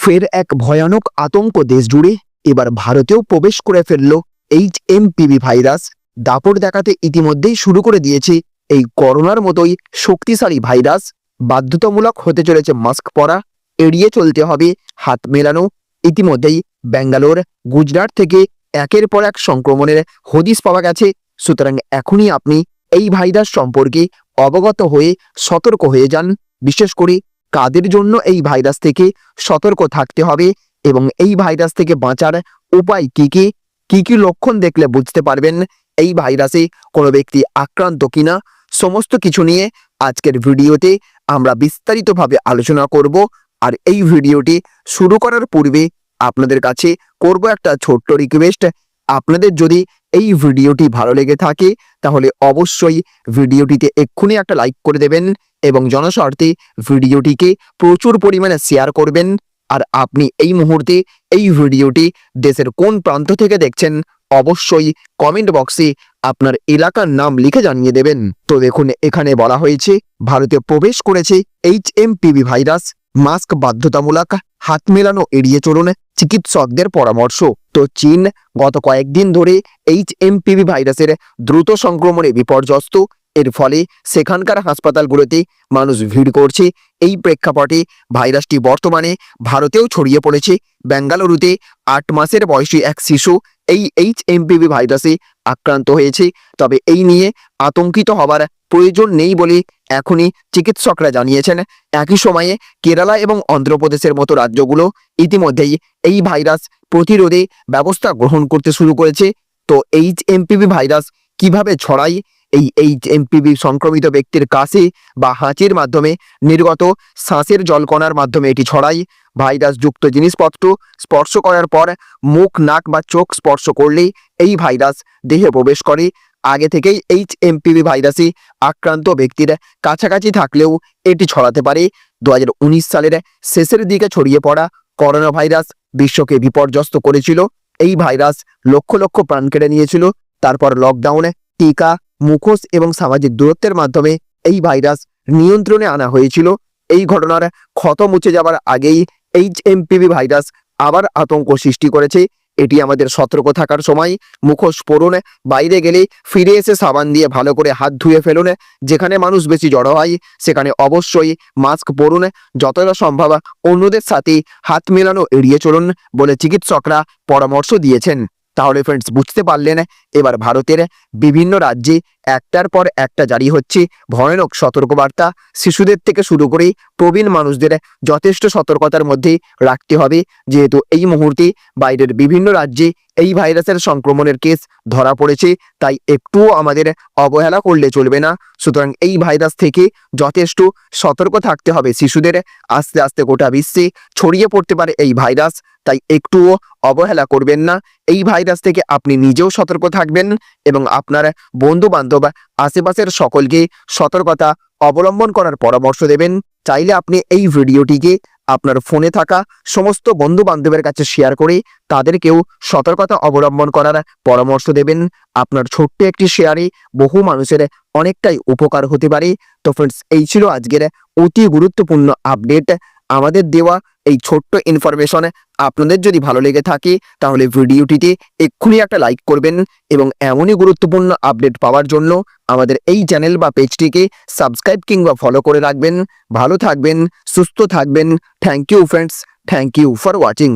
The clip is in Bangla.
ফের এক ভয়ানক আতঙ্ক দেশ জুড়ে এবার ভারতেও প্রবেশ করে ফেলল এইচ এম পিভি ভাইরাস। দাপট দেখাতে ইতিমধ্যেই শুরু করে দিয়েছে এই করোনার মতোই শক্তিশালী ভাইরাস। বাধ্যতামূলক হতে চলেছে মাস্ক পরা, এড়িয়ে চলতে হবে হাত মেলানো। ইতিমধ্যেই ব্যাঙ্গালোর, গুজরাট থেকে একের পর এক সংক্রমণের হদিস পাওয়া গেছে। সুতরাং এখনই আপনি এই ভাইরাস সম্পর্কে অবগত হয়ে সতর্ক হয়ে যান। বিশেষ করে কাদের জন্য এই ভাইরাস থেকে সতর্ক থাকতে হবে এবং এই ভাইরাস থেকে বাঁচার উপায় কি কি? কি কি লক্ষণ দেখলে বুঝতে পারবেন? এই ভাইরাসে কোনো ব্যক্তি আক্রান্ত কিনা? সমস্ত কিছু নিয়ে আজকের ভিডিওতে আমরা বিস্তারিতভাবে আলোচনা করব। আর এই ভিডিওটি শুরু করার পূর্বে আপনাদের কাছে করব একটা ছোট্ট রিকোয়েস্ট আপনাদের যদি এই ভিডিওটি ভালো লেগে থাকে, তাহলে অবশ্যই ভিডিওটিতে এক্ষুনি একটা লাইক করে দেবেন এবং জনস্বার্থে ভিডিওটিকে প্রচুর পরিমাণে শেয়ার করবেন। আর আপনি এই মুহূর্তে এই ভিডিওটি দেশের কোন প্রান্ত থেকে দেখছেন, অবশ্যই কমেন্ট বক্সে আপনার এলাকার নাম লিখে জানিয়ে দেবেন। তো দেখুন, এখানে বলা হয়েছে, ভারতে প্রবেশ করেছে এইচ এম ভাইরাস মাস্ক বাধ্যতামূলক, হাত মেলানো এড়িয়ে চলুন। চিকিৎসকদের পরামর্শ। তো চীন গত কয়েকদিন ধরে এইচ এমপিভি ভাইরাসের দ্রুত সংক্রমণে বিপর্যস্ত। এর ফলে সেখানকার হাসপাতালগুলোতে মানুষ ভিড় করছে। এই প্রেক্ষাপটে ভাইরাসটি বর্তমানে ভারতেও ছড়িয়ে পড়েছে। বেঙ্গালুরুতে আট মাসের বয়সী এক শিশু এই এইচ এমপিভি ভাইরাসে আক্রান্ত হয়েছে। তবে এই নিয়ে আতঙ্কিত হবার প্রয়োজন নেই বলে এখনই চিকিৎসকরা জানিয়েছেন। একই সময়ে কেরালা এবং অন্ধ্রপ্রদেশের মতো রাজ্যগুলো ইতিমধ্যেই এই ভাইরাস প্রতিরোধে ব্যবস্থা গ্রহণ করতে শুরু করেছে। তো এইচ এমপিভি ভাইরাস কীভাবে ছড়ায়? এই এইচ এমপিভি সংক্রমিত ব্যক্তির কাশি বা হাঁচির মাধ্যমে নির্গত শ্বাসের জলকণার মাধ্যমে এটি ছড়ায়। ভাইরাসযুক্ত জিনিসপত্র স্পর্শ করার পর মুখ, নাক বা চোখ স্পর্শ করলেই এই ভাইরাস দেহে প্রবেশ করে। আগে থেকেই এইচ এমপিভি ভাইরাসে আক্রান্ত ব্যক্তির কাছাকাছি থাকলেও এটি ছড়াতে পারে। দু হাজার উনিশ সালের শেষের দিকে ছড়িয়ে পড়া করোনা ভাইরাস বিশ্বকে বিপর্যস্ত করেছিল। এই ভাইরাস লক্ষ লক্ষ প্রাণ কেড়ে নিয়েছিল। তারপর লকডাউনে টিকা, মুখোশ এবং সামাজিক দূরত্বের মাধ্যমে এই ভাইরাস নিয়ন্ত্রণে আনা হয়েছিল। এই ঘটনার ক্ষত মুছে যাবার আগেই এইচ এমপিভি ভাইরাস আবার আতঙ্ক সৃষ্টি করেছে। এটি আমাদের সতর্ক থাকার সময় মুখোশ পরুন বাইরে গেলে ফিরে এসে সাবান দিয়ে ভালো করে হাত ধুয়ে ফেলুন। যেখানে মানুষ বেশি জড়ো হয়, সেখানে অবশ্যই মাস্ক পরুন। যতটা সম্ভব অন্যদের সাথে হাত মেলানো এড়িয়ে চলুন বলে চিকিৎসকরা পরামর্শ দিয়েছেন। তাহলে ফ্রেন্ডস বুঝতে পারলেন এবার ভারতের বিভিন্ন রাজ্যে একটার পর একটা জারি হচ্ছে ভয়ানক সতর্কবার্তা। শিশুদের থেকে শুরু করে প্রবীণ মানুষদের যথেষ্ট সতর্কতার মধ্যে রাখতে হবে। যেহেতু এই মুহূর্তে বাইরের বিভিন্ন রাজ্যে এই ভাইরাসের সংক্রমণের কেস ধরা পড়েছে, তাই একটুও আমাদের অবহেলা করলে চলবে না। সুতরাং এই ভাইরাস থেকে যথেষ্ট সতর্ক থাকতে হবে। শিশুদের আস্তে আস্তে গোটা বিশ্বে ছড়িয়ে পড়তে পারে এই ভাইরাস, তাই একটুও অবহেলা করবেন না। এই ভাইরাস থেকে আপনি নিজেও সতর্ক থাকবেন এবং আপনার বন্ধু বান্ধব আশেপাশের সকলকে সতর্কতা অবলম্বন করার পরামর্শ দেবেন। চাইলে আপনি এই ভিডিওটিকে আপনার ফোনে থাকা সমস্ত বন্ধু বান্ধবের কাছে শেয়ার করে তাদেরকেও সতর্কতা অবলম্বন করার পরামর্শ দেবেন। আপনার ছোট্ট একটি শেয়ারে বহু মানুষের অনেকটাই উপকার হতে পারে। তো ফ্রেন্ডস এই ছিল আজকের অতি গুরুত্বপূর্ণ আপডেট আমাদের দেওয়া এই ছোট্ট ইনফরমেশনে আপনাদের যদি ভালো লেগে থাকে, তাহলে ভিডিওটিতে এক্ষুনি একটা লাইক করবেন এবং এমনই গুরুত্বপূর্ণ আপডেট পাওয়ার জন্য আমাদের এই চ্যানেল বা পেজটিকে সাবস্ক্রাইব কিংবা ফলো করে রাখবেন। ভালো থাকবেন, সুস্থ থাকবেন। Thank you friends thank you for watching